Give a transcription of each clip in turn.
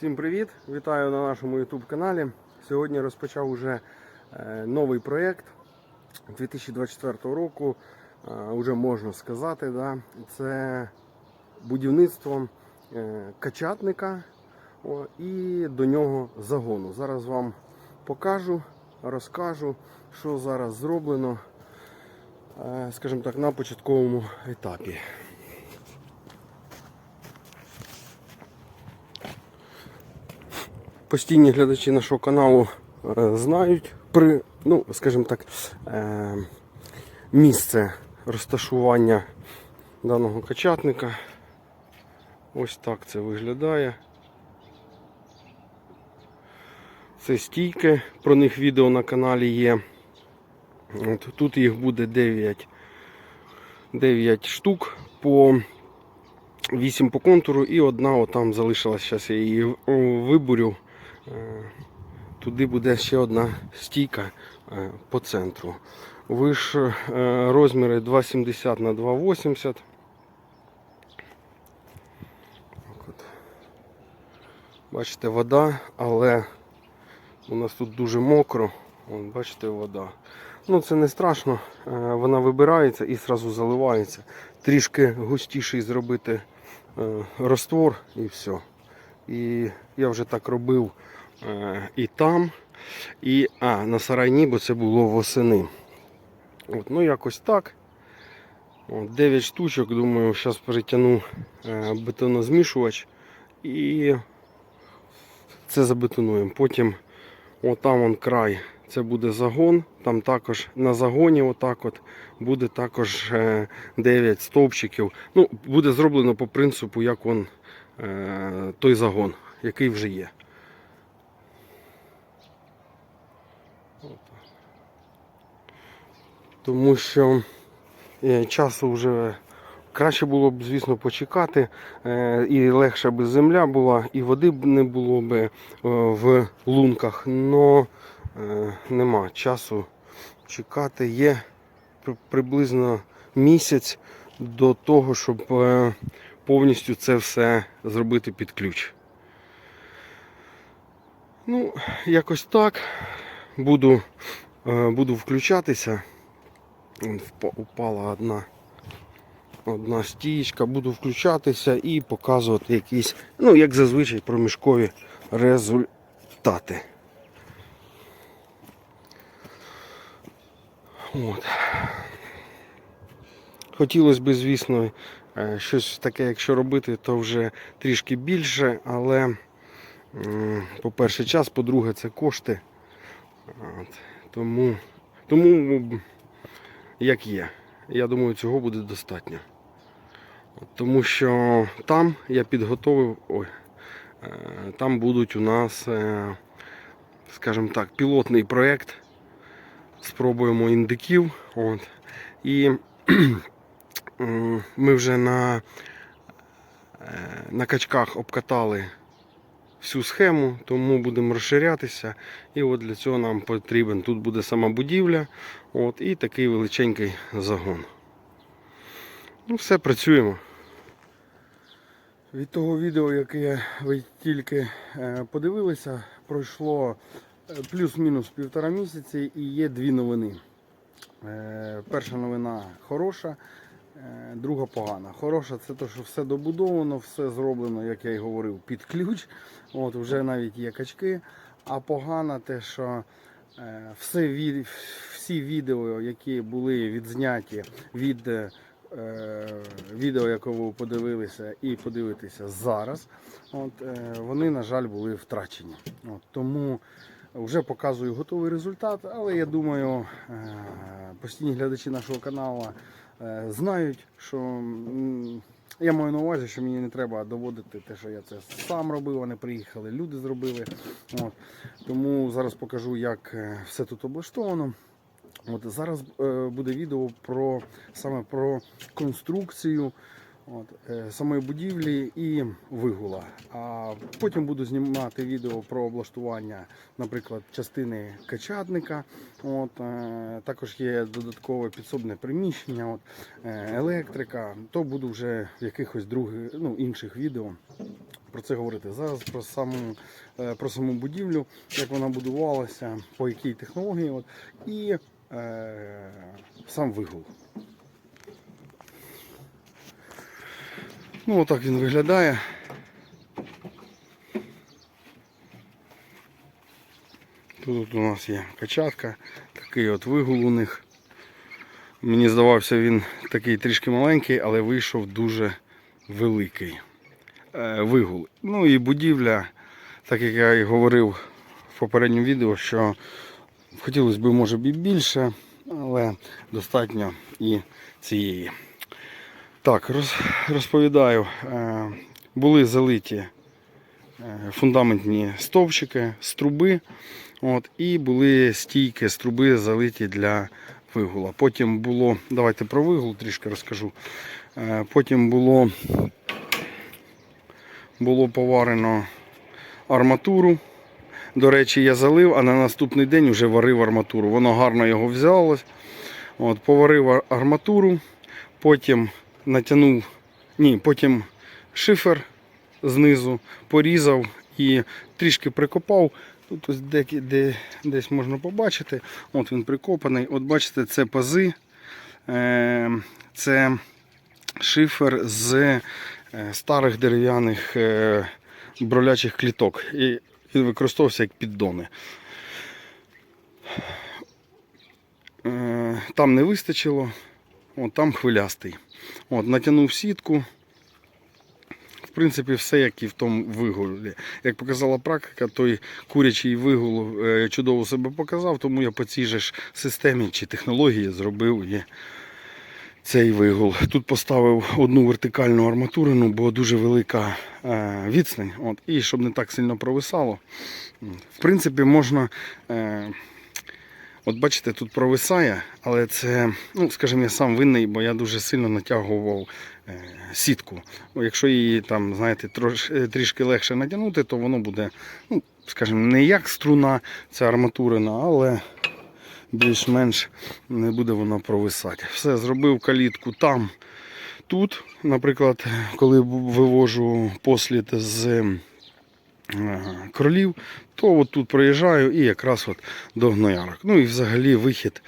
Всім привіт! Вітаю на нашому YouTube каналі. Сьогодні розпочав уже е, новий проєкт 2024 року. е, Уже можна сказати, да? це будівництво е, качатника і до нього загону. Зараз вам покажу, розкажу, що зараз зроблено, скажімо так, на початковому етапі. Постійні глядачі нашого каналу е, знають при, ну, скажімо так, е, місце розташування даного качатника. Ось так це виглядає. Це стійки, про них відео на каналі є. От, тут їх буде 9, 9 штук по 8 по контуру і одна отам залишилась. Зараз я її вибурю. Е, Туди буде ще одна стійка е, по центру. Виш е, розміри 2,70 на 2,80. Бачите, вода, але у нас тут дуже мокро. Вон, бачите, вода. Ну це не страшно, вона вибирається і одразу заливається. Трішки густіший зробити раствор і все. І я вже так робив і там, і а, на сарайні, бо це було восени. От, ну якось так. От, 9 штучок, думаю, зараз перетягну е, бетонозмішувач і це забетонуємо. Потім отам он край, це буде загон. Там також на загоні отак от буде також е, 9 стовпчиків. Ну, буде зроблено по принципу, як он, е, той загон, який вже є. Тому що е, часу вже краще було б, звісно, почекати. е, І легша б земля була, і води б не було б е, в лунках. Но е, нема часу чекати. Є приблизно місяць до того, щоб повністю це все зробити під ключ. Ну, якось так. Буду, буду включатися. Упала одна, одна стієчка. Буду включатися і показувати якісь, ну, як зазвичай, проміжкові результати. От. Хотілося б, звісно, е, щось таке, якщо робити, то вже трішки більше, але, по-перше, час, по-друге, це кошти. От. Тому, тому як є. Я думаю, цього буде достатньо. Тому що там я підготовив, ой, е, там будуть у нас, е, скажімо так, пілотний проєкт. Спробуємо індиків. От. І ми вже на, е, на качках обкатали всю схему, тому будемо розширятися. І от для цього нам потрібен. Тут буде сама будівля от, і такий величенький загон. Ну, все, працюємо. Від того відео, яке ви тільки е, подивилися, пройшло е, плюс-мінус півтора місяці і є дві новини. Е, Перша новина хороша, друга погана. Хороша це те, що все добудовано, все зроблено, як я й говорив, під ключ. От, вже навіть є качки. А погана те, що е, все всі відео, які були відзняті від е, відео, яке ви подивилися і подивитеся зараз, от, е, вони, на жаль, були втрачені. От, тому вже показую готовий результат, але я думаю, е, постійні глядачі нашого каналу е, знають, що я маю на увазі, що мені не треба доводити те, що я це сам робив, вони приїхали, люди зробили. От. Тому зараз покажу, як е, все тут облаштовано. От зараз е, буде відео про саме про конструкцію от, е, самої будівлі і вигула. А потім буду знімати відео про облаштування, наприклад, частини качатника. От, е, також є додаткове підсобне приміщення, от, е, електрика. То буду вже в якихось других, ну, інших відео про це говорити. Зараз про саму, про саму будівлю, як вона будувалася, по якій технології, от, і е, сам вигул. Ну, отак він виглядає. Тут у нас є качатка, такий от вигул у них. Мені здавався він такий трішки маленький, але вийшов дуже великий е, вигул. Ну і будівля, так як я і говорив в попередньому відео, що хотілося б може і більше, але достатньо і цієї. Так, роз, розповідаю. Е, були залиті е, фундаментні стовпчики з труби. От, і були стійки з труби залиті для вигула. Потім було, давайте про вигул трішки розкажу. Е, Потім було, було поварено арматуру. До речі, я залив, а на наступний день вже варив арматуру. Воно гарно його взялось. От, поварив арматуру, потім натягнув, ні, потім шифер знизу порізав і трішки прикопав. Тут ось де, де, десь можна побачити. От він прикопаний. От бачите, це пази. Е, це шифер з е, старих дерев'яних е, бролячих кліток. І він використовувався як піддони. Е, Там не вистачило, от там хвилястий. От, натягнув сітку. В принципі, все як і в тому вигулі. Як показала практика, той курячий вигул е, чудово себе показав, тому я по цій же ж системі чи технології зробив і цей вигул. Тут поставив одну вертикальну арматурину, бо дуже велика е, відстань. От, і щоб не так сильно провисало. В принципі, можна. От бачите, тут провисає, але це, ну, скажімо, я сам винний, бо я дуже сильно натягував е, сітку. Якщо її там, знаєте, трош, е, трішки легше натягнути, то воно буде, ну, скажімо, не як струна, ця арматурина, але більш-менш не буде вона провисати. Все, зробив калітку там, тут. Наприклад, коли вивожу послід з кролів, то от тут проїжджаю і якраз от до гноярок. Ну і взагалі вихід.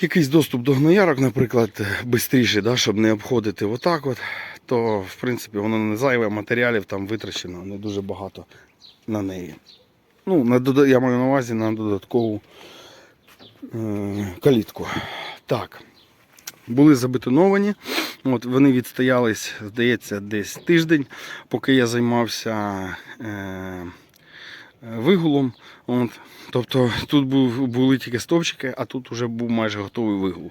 Якийсь доступ до гноярок, наприклад, швидше, да, щоб не обходити отак, от, то в принципі воно не зайве, матеріалів там витрачено не дуже багато на неї. Ну, на, я маю на увазі на додаткову е, калітку. Так. Були забетоновані. От, вони відстоялись, здається, десь тиждень, поки я займався е, вигулом. От, тобто тут був, були тільки стовпчики, а тут вже був майже готовий вигул.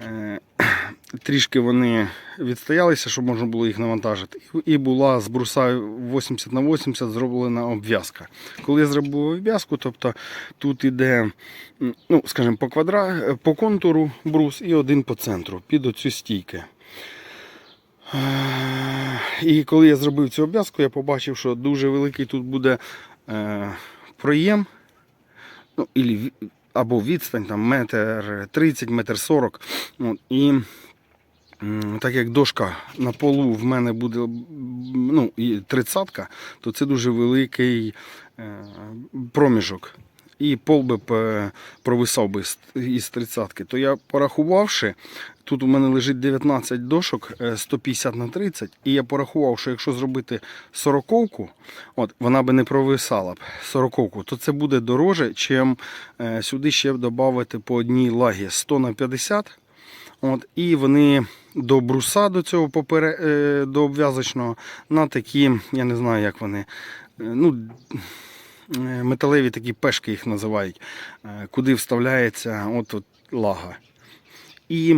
Е, трішки вони відстоялися, щоб можна було їх навантажити. І була з бруса 80 на 80 зроблена обв'язка. Коли я зробив обв'язку, тобто тут іде, ну, скажімо, по, квадра... по контуру брус і один по центру під оцю стійки. Е, І коли я зробив цю обв'язку, я побачив, що дуже великий тут буде е, проєм. Ну, або відстань там метр 30, метр 40. От, і так як дошка на полу в мене буде ну, і тридцятка, то це дуже великий е, проміжок. І пол би провисав би із тридцятки. То я порахувавши, тут у мене лежить 19 дошок е, 150 на 30, і я порахував, що якщо зробити сороковку, от вона би не провисала б сороковку, то це буде дороже, чим е, сюди ще додати по одній лагі 100 на 50. От, і вони до бруса до цього попере, е, до обв'язочного на такі, я не знаю, як вони. е, ну, е, Металеві такі пешки їх називають, е, куди вставляється от, от лага. І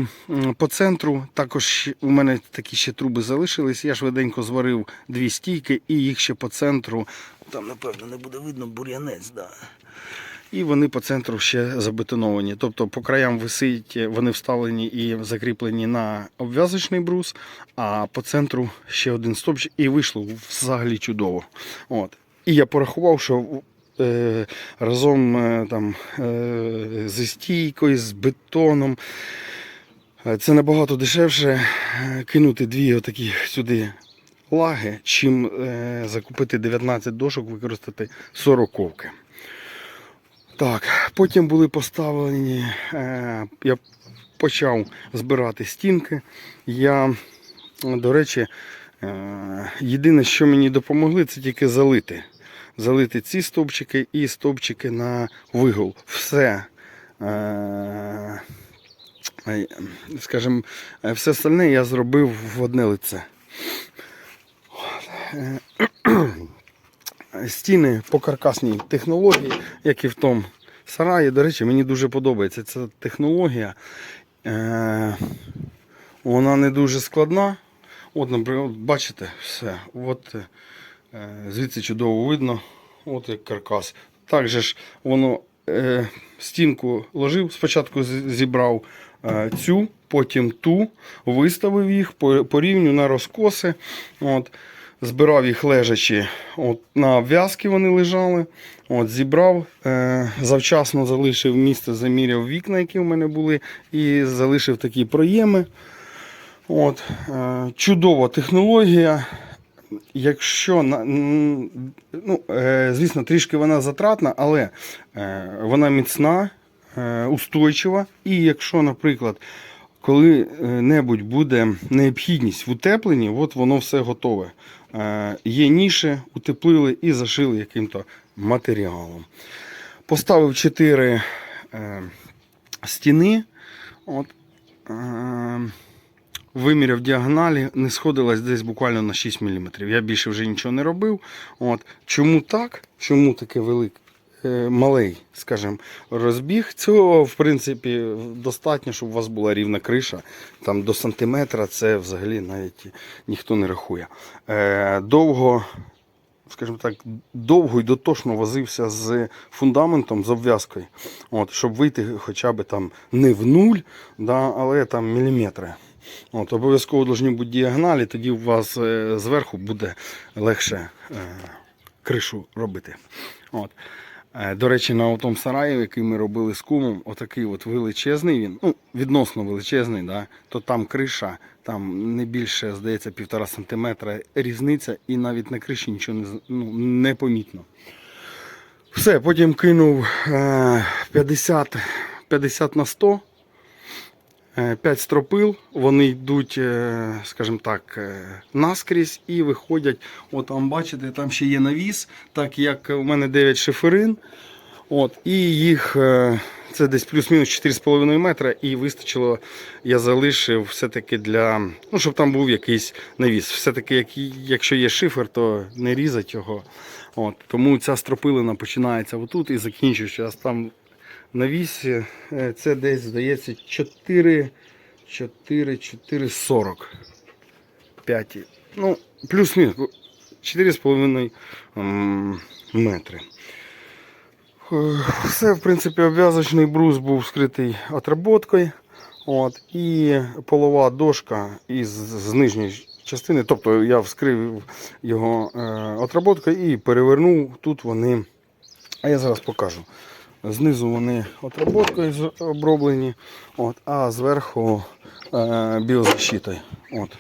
по центру також у мене такі ще труби залишились. Я швиденько зварив дві стійки і їх ще по центру. Там, напевно, не буде видно бур'янець. Да. і вони по центру ще забетоновані. Тобто по краям висить, вони вставлені і закріплені на обв'язочний брус, а по центру ще один стовпчик, і вийшло взагалі чудово. От. І я порахував, що е, разом е, там, е, зі стійкою, з бетоном. е, Це набагато дешевше е, кинути дві отакі сюди лаги, чим е, закупити 19 дошок, використати 40 ковки. Так, потім були поставлені, е, я почав збирати стінки. Я, до речі, е, єдине, що мені допомогли, це тільки залити. Залити ці стовпчики і стовпчики на вигул. Все. Е, е, е, все остальне я зробив в одне лице. Е, Стіни по каркасній технології, як і в тому сараї. До речі, мені дуже подобається ця технологія. Вона не дуже складна. От, наприклад, бачите, все. От, звідси чудово видно. От як каркас. Також ж воно е, стінку ложив, спочатку зібрав е, цю, потім ту, виставив їх по, по рівню на розкоси. От, збирав їх лежачи. От, на обв'язки вони лежали. От, зібрав, е, завчасно залишив місце, заміряв вікна, які в мене були, і залишив такі проєми. От, е, чудова технологія. Якщо ну, е, звісно, трішки вона затратна, але е, вона міцна, е, устойчива. І якщо, наприклад, коли-небудь буде необхідність в утепленні, от воно все готове. Є ніші, утеплили і зашили яким-то матеріалом. Поставив 4 е, стіни. От, виміряв діагоналі, не сходилась десь буквально на 6 мм. Я більше вже нічого не робив. От. Чому так? Чому таке велике? Малий, скажімо, розбіг. Цього, в принципі, достатньо, щоб у вас була рівна криша. Там до сантиметра це взагалі навіть ніхто не рахує. Е, довго, скажімо так, довго і дотошно возився з фундаментом, з обв'язкою. Щоб вийти хоча б там не в нуль, да, але там міліметри. От, обов'язково повинні бути діагоналі, тоді у вас е, зверху буде легше е, кришу робити. От. Е, До речі, на тому сараї, який ми робили з кумом, отакий от величезний він, ну, відносно величезний, да, то там криша, там не більше, здається, півтора сантиметра різниця, і навіть на криші нічого не, ну, не помітно. Все, потім кинув е, 50, 50 на 100. 5 стропил, вони йдуть, е, скажімо так, е, наскрізь і виходять. От там бачите, там ще є навіс, так як у мене 9 шиферин. От, і їх е, це десь плюс-мінус 4,5 метра, і вистачило, я залишив все-таки для, ну, щоб там був якийсь навіс. Все-таки, як, якщо є шифер, то не різать його. От, тому ця стропилина починається отут і закінчується там на вісі. Е, Це десь, здається, 4, 4, 4, 40. 5. Ну, плюс-мінус. 4,5 м, метри. Е, Все, в принципі, обв'язочний брус був скритий отработкою. От, і полова дошка із з нижньої частини. Тобто я вскрив його е, отработкою і перевернув. Тут вони. А я зараз покажу. Знизу вони отработкою оброблені, от, а зверху е, біозащитою. От,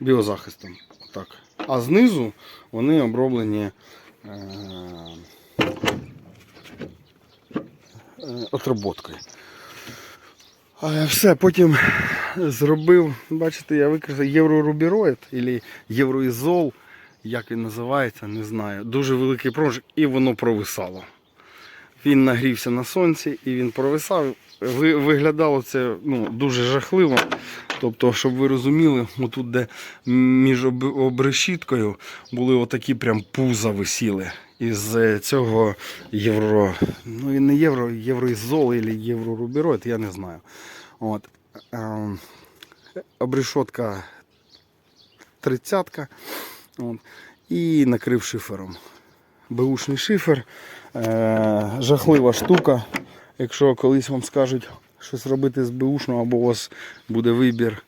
біозахистом. Так. А знизу вони оброблені е, е, отработкою. Все, потім зробив, бачите, я використав єврорубіроїд або євроізол, як він називається, не знаю. Дуже великий проміжок і воно провисало. Він нагрівся на сонці і він провисав. Виглядало це ну, дуже жахливо. Тобто, щоб ви розуміли, отут, де між обрешіткою були отакі прям пуза висіли. Із е, цього євро, ну і не євро, євроізол або єврорубіроїд, я не знаю. От. Ем, обрешотка тридцятка. І накрив шифером. беушний шифер. Е, жахлива штука. Якщо колись вам скажуть щось робити з беушного або у вас буде вибір,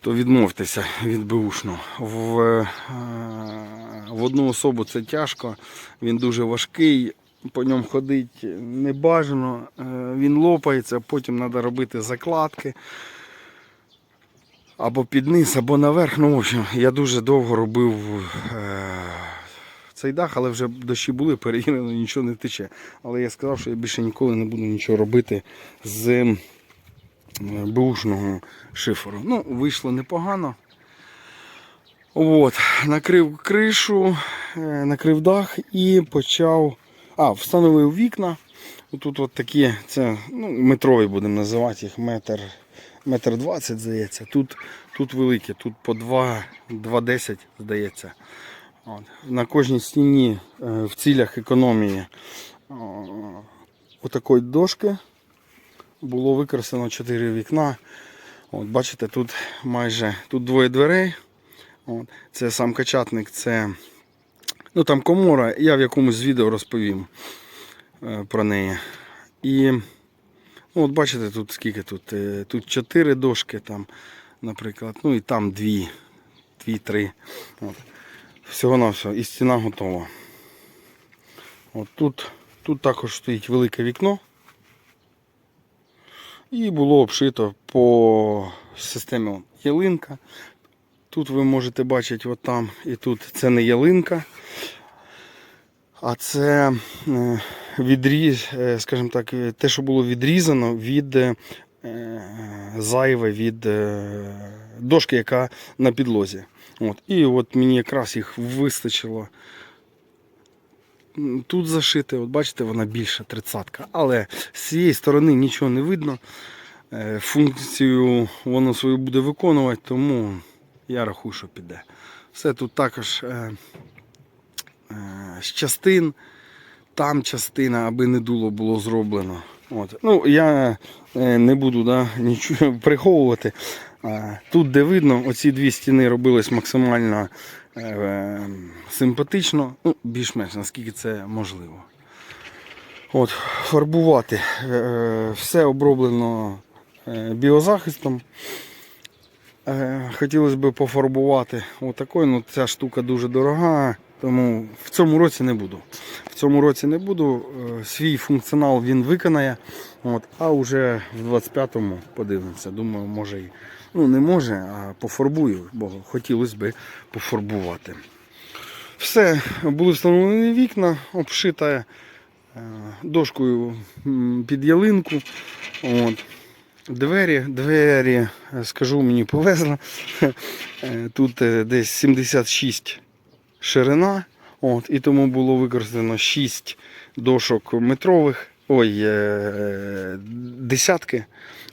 то відмовтеся від беушного. В, е, в одну особу це тяжко, він дуже важкий, по ньому ходити не бажано, е, він лопається, потім треба робити закладки. Або під низ, або наверх. Ну, в общем, я дуже довго робив е, цей дах, але вже дощі були, перевірено, нічого не тече. Але я сказав, що я більше ніколи не буду нічого робити з бушного шиферу. Ну, вийшло непогано. От, накрив кришу, е, накрив дах і почав. А, встановив вікна. Тут от такі, це ну, метрові будемо називати їх метр, метр 20, здається. Тут, тут великі, тут по 2, 2,10 здається. От. На кожній стіні е, в цілях економії отакої дошки було використано 4 вікна. От, бачите, тут майже тут двоє дверей. От. Це сам качатник, це ну, там комора, я в якомусь відео розповім е, про неї. І ну, от бачите, тут скільки тут? Е, Тут 4 дошки, там, наприклад, ну і там 2, 2-3. От. Всього на все. І стіна готова. От тут, тут також стоїть велике вікно. І було обшито по системі ялинка. Тут ви можете бачити от там і тут це не ялинка, а це е, відріз, е, скажімо так, е, те, що було відрізано від зайве від дошки, яка на підлозі. От. І от мені якраз їх вистачило. Тут зашити, от бачите, вона більша, тридцятка. Але з цієї сторони нічого не видно. Е, Функцію воно свою буде виконувати, тому я рахую, що піде. Все тут також е, е, з частин, там частина, аби не дуло було зроблено. От. Ну, я е, не буду да, нічого приховувати. Е, Тут, де видно, оці дві стіни робились максимально е, е, симпатично, ну, більш-менш, наскільки це можливо. От, фарбувати. Е, Все оброблено е, біозахистом. Е, Хотілося б пофарбувати отакою, ну ця штука дуже дорога, тому в цьому році не буду. В цьому році не буду. Е, Свій функціонал він виконає, от, а вже в 25-му подивимося. Думаю, може і ну не може, а пофарбую, бо хотілося б пофарбувати. Все, були встановлені вікна, обшита е, дошкою під ялинку. От. Двері, двері, е, скажу, мені повезло. Е, Тут десь 76 ширина. От, і тому було використано 6 дошок метрових, ой, е, десятки.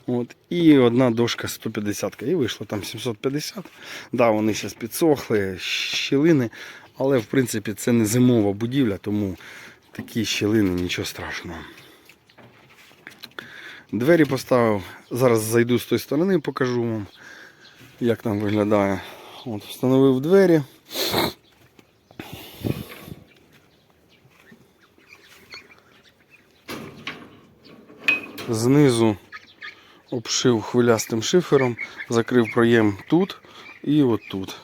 От, і одна дошка 150 і вийшло там 750. Да, вони зараз підсохли, щілини, але в принципі це не зимова будівля, тому такі щілини нічого страшного. Двері поставив. Зараз зайду з тої сторони, покажу вам, як там виглядає. От, встановив двері. Знизу обшив хвилястим шифером, закрив проєм тут і от тут.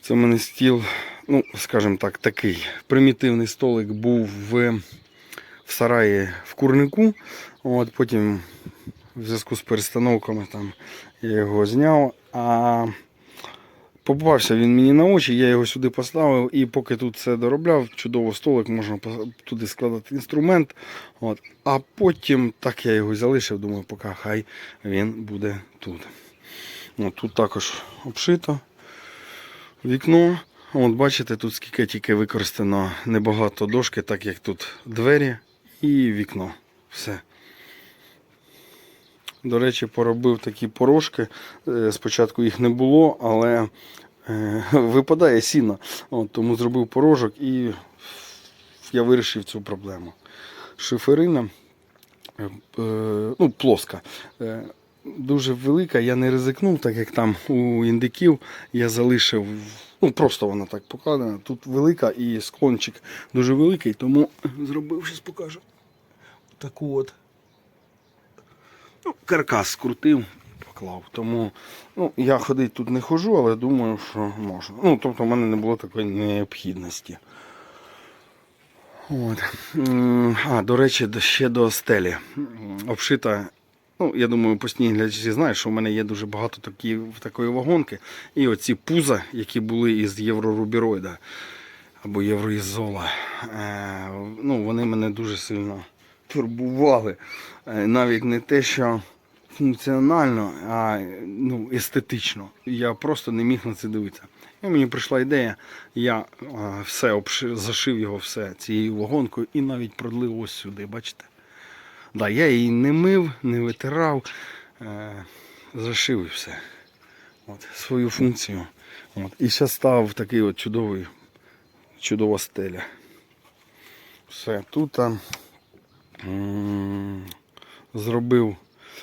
Це в мене стіл, ну, скажімо так, такий примітивний столик був в, в сараї в курнику. От, потім в зв'язку з перестановками там, я його зняв. А попався він мені на очі, я його сюди поставив і поки тут все доробляв, чудово столик, можна туди складати інструмент. От. А потім так я його залишив, думаю, поки хай він буде тут. От, тут також обшито вікно. От бачите, тут скільки тільки використано небагато дошки, так як тут двері і вікно. Все. До речі, поробив такі порошки. Е, Спочатку їх не було, але е, випадає сіно. От, тому зробив порожок і я вирішив цю проблему. Шиферина е, ну, плоска. Дуже велика, я не ризикнув, так як там у індиків я залишив Ну, просто вона так покладена. Тут велика і склончик дуже великий, тому зробив, щось покажу. Таку от. Ну, каркас скрутив, поклав. Тому ну, я ходити тут не ходжу, але думаю, що можна. Ну, тобто в мене не було такої необхідності. От. А, до речі, ще до стелі. Обшита. Ну, я думаю, постійні глядачі знають, що в мене є дуже багато такі, такої вагонки. І оці пуза, які були із єврорубіроїда або євроізола, е, ну, вони мене дуже сильно турбували. Е, Навіть не те, що функціонально, а ну, естетично. Я просто не міг на це дивитися. І мені прийшла ідея, я все обшив, зашив його все цією вагонкою і навіть продлив ось сюди, бачите? Да, я її не мив, не витирав, е, зашив і все. От, свою функцію. От. І зараз став такий от чудовий, чудова стеля. Все, тут а, м, зробив,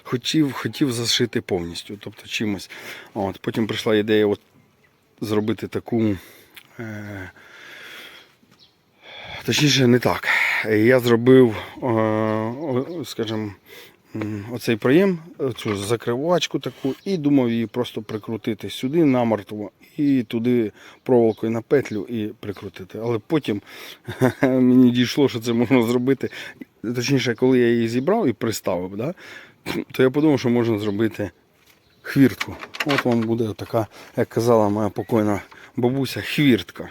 хотів, хотів зашити повністю, тобто чимось. От, потім прийшла ідея от, зробити таку. Е, Точніше, не так. Я зробив, е, скажімо, оцей проєм, цю закривачку таку, і думав її просто прикрутити сюди намертво і туди проволокою на петлю і прикрутити. Але потім мені дійшло, що це можна зробити. Точніше, коли я її зібрав і приставив, да, то я подумав, що можна зробити хвіртку. От вам буде така, як казала моя покойна бабуся, хвіртка.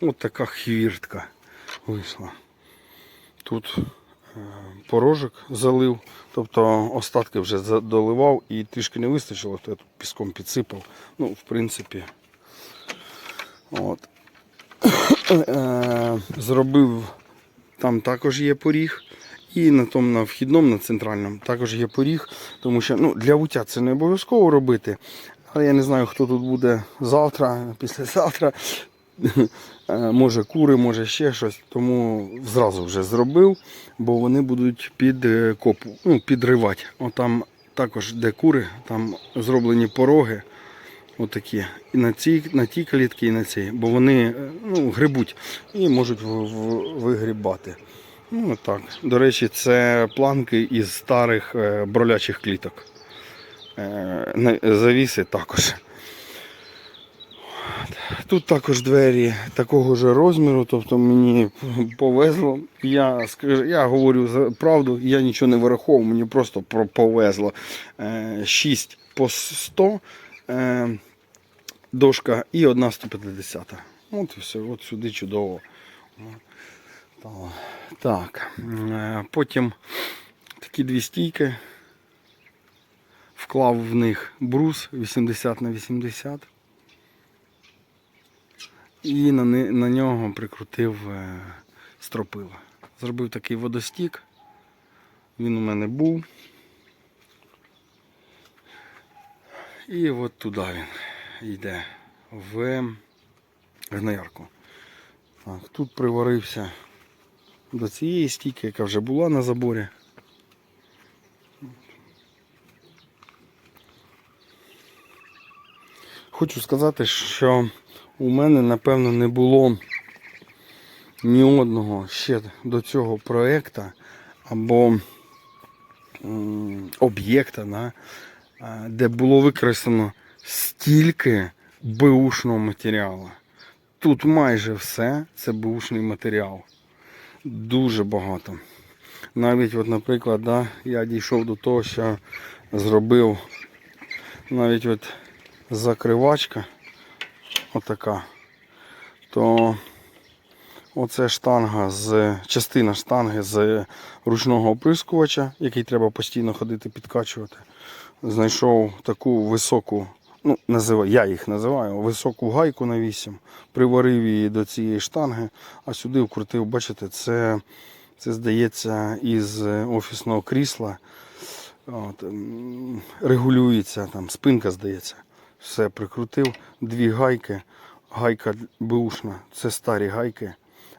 От така хвіртка вийшла. Тут порожок залив, тобто остатки вже доливав і трішки не вистачило, то я тут піском підсипав. Ну, в принципі. От. Е, Зробив, там також є поріг. І на тому на вхідному, на центральному також є поріг, тому що ну, для вуття це не обов'язково робити. Але я не знаю, хто тут буде завтра, післязавтра. Е, Може кури, може ще щось. Тому зразу вже зробив, бо вони будуть під е, копу, ну, підривати. Отам також, де кури, там зроблені пороги. Отакі. І на цій, на тій калітці, і на цій, бо вони е, ну, грибуть і можуть вигрібати. Ну так. До речі, це планки із старих бролячих кліток. Завіси також. Тут також двері такого ж розміру, тобто мені повезло. Я я говорю правду, я нічого не вираховував, мені просто про- повезло. Е, 6 по 100 е, дошка і одна 150. От і все, от сюди чудово. Так, е, потім такі дві стійки. Вклав в них брус 80 на 80 і на, на нього прикрутив е, стропила. Зробив такий водостік. Він у мене був. І от туди він йде в гноярку. Так, тут приварився до цієї стійки, яка вже була на заборі. Хочу сказати, що у мене, напевно, не було ні одного ще до цього проєкту або об'єкта, да, де було використано стільки беушного матеріалу. Тут майже все це беушний матеріал. Дуже багато. Навіть, от, наприклад, да, я дійшов до того, що зробив навіть от закривачка отака, то оце штанга з частина штанги з ручного оприскувача, який треба постійно ходити підкачувати. Знайшов таку високу, ну, називаю, я їх називаю, високу гайку на 8, приварив її до цієї штанги, а сюди вкрутив, бачите, це, це здається із офісного крісла. От, регулюється, там спинка здається. Все прикрутив, дві гайки. Гайка бушна, це старі гайки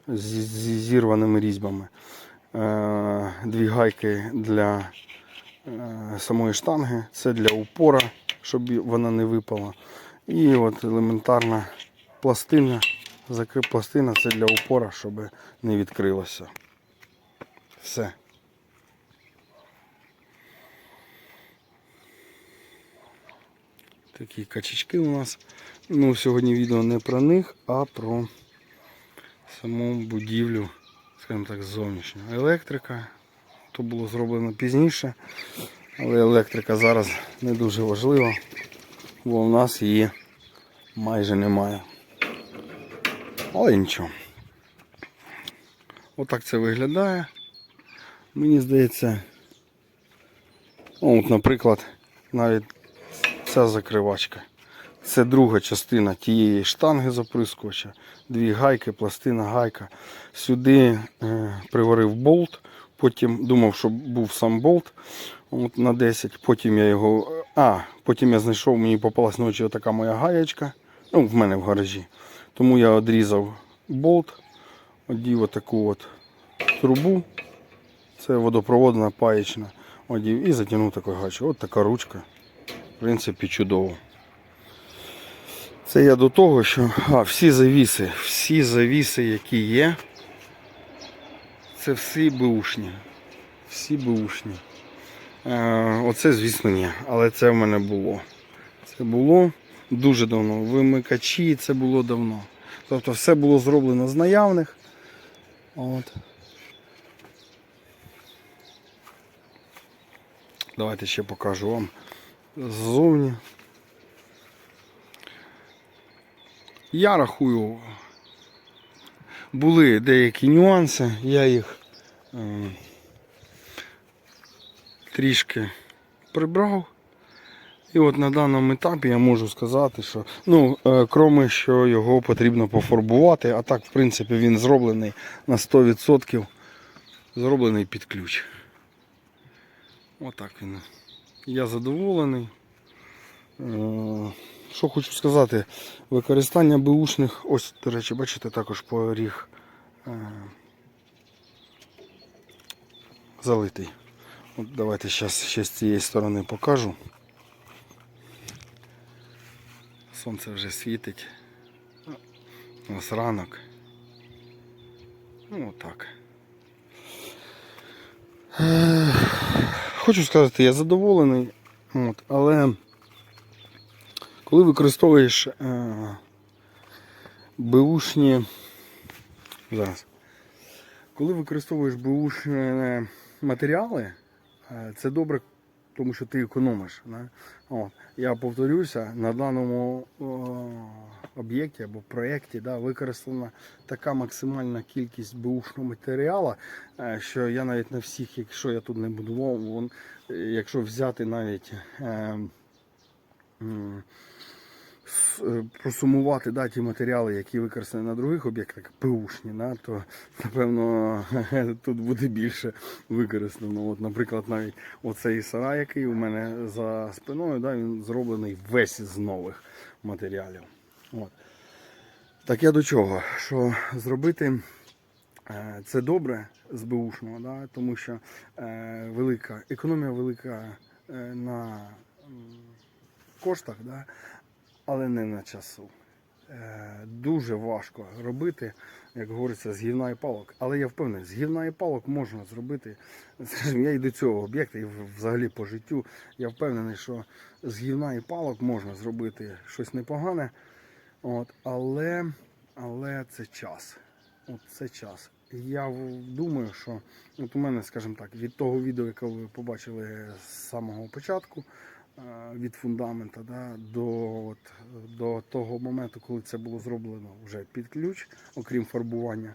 зі зірваними різьбами. Е, дві гайки для е, самої штанги, це для упора, щоб вона не випала. І от елементарна пластина, закри... пластина це для упора, щоб не відкрилося. Все. Такі качечки у нас. Ну, сьогодні відео не про них, а про саму будівлю, скажімо так, зовнішню. Електрика. То було зроблено пізніше, але електрика зараз не дуже важлива, бо в нас її майже немає. Але нічого. Отак це виглядає. Мені здається, ну, от, наприклад, навіть ця закривачка. Це друга частина тієї штанги заприскувача. Дві гайки, пластина, гайка. Сюди е, приварив болт. Потім думав, що був сам болт от, на 10. Потім я його. А, потім я знайшов, мені попалась ночі така моя гаєчка. Ну, в мене в гаражі. Тому я відрізав болт, одів отаку от трубу. Це водопроводна паєчна. Одів і затягнув такою гачкою. От така ручка. Принципі, чудово. Це я до того, що а, всі завіси, всі завіси, які є, це всі беушні. Всі беушні. Е, оце, звісно, ні. Але це в мене було. Це було дуже давно. Вимикачі це було давно. Тобто все було зроблено з наявних. От. Давайте ще покажу вам ззовні. Я рахую, були деякі нюанси, я їх е, трішки прибрав. І от на даному етапі я можу сказати, що ну, е, кроме що його потрібно пофарбувати, а так, в принципі, він зроблений на 100% зроблений під ключ. Отак він. Я задоволений. Е, Що хочу сказати, використання беушних, ось, до речі, бачите, також поріг е, залитий. От давайте зараз ще з цієї сторони покажу. Сонце вже світить. У нас ранок. Ну отак. Е, Хочу сказати, я задоволений, от, але коли використовуєш е, беушні. Зараз. Коли використовуєш беушні матеріали, е, це добре, тому що ти економиш. Не? От. Я повторюся, на даному об'єкті або проєкті да, використана така максимальна кількість бушного матеріалу, е, що я навіть на всіх, якщо я тут не будував, якщо взяти навіть. Е, просумувати да, ті матеріали, які використані на других об'єктах, ПУшні, да, то напевно тут буде більше використано. От, наприклад, навіть оцей сарай, який у мене за спиною, да, він зроблений весь з нових матеріалів. От. Так я до чого? Що зробити е, це добре з беушного, да, тому що е, велика економія велика е, на коштах, да, але не на часу. Е, Дуже важко робити, як говориться, з гівна і палок. Але я впевнений, з гівна і палок можна зробити. Скажімо, я і до цього об'єкта, і взагалі по життю. Я впевнений, що з гівна і палок можна зробити щось непогане. От, але, але це час. От це час. Я думаю, що от у мене, скажімо так, від того відео, яке ви побачили з самого початку, е, від фундамента да, до, от, до того моменту, коли це було зроблено вже під ключ, окрім фарбування,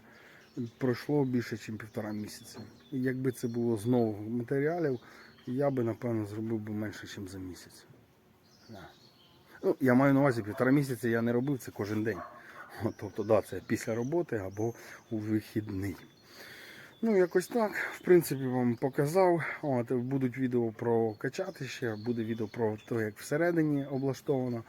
пройшло більше, ніж півтора місяця. І якби це було з нових матеріалів, я би, напевно, зробив би менше, ніж за місяць. Ну, я маю на увазі півтора місяця я не робив це кожен день. Тобто, да, це після роботи або у вихідний. Ну, якось так. В принципі, вам показав. От, будуть відео про качатище, буде відео про те, як всередині облаштовано.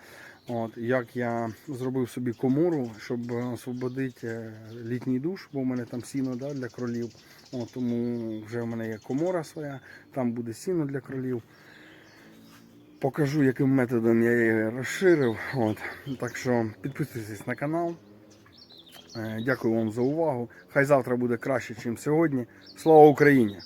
От, як я зробив собі комору, щоб освободити е, літній душ, бо в мене там сіно да, для кролів. От, тому вже в мене є комора своя, там буде сіно для кролів. Покажу, яким методом я її розширив. От. Так що підписуйтесь на канал. Е, Дякую вам за увагу. Хай завтра буде краще, ніж сьогодні. Слава Україні!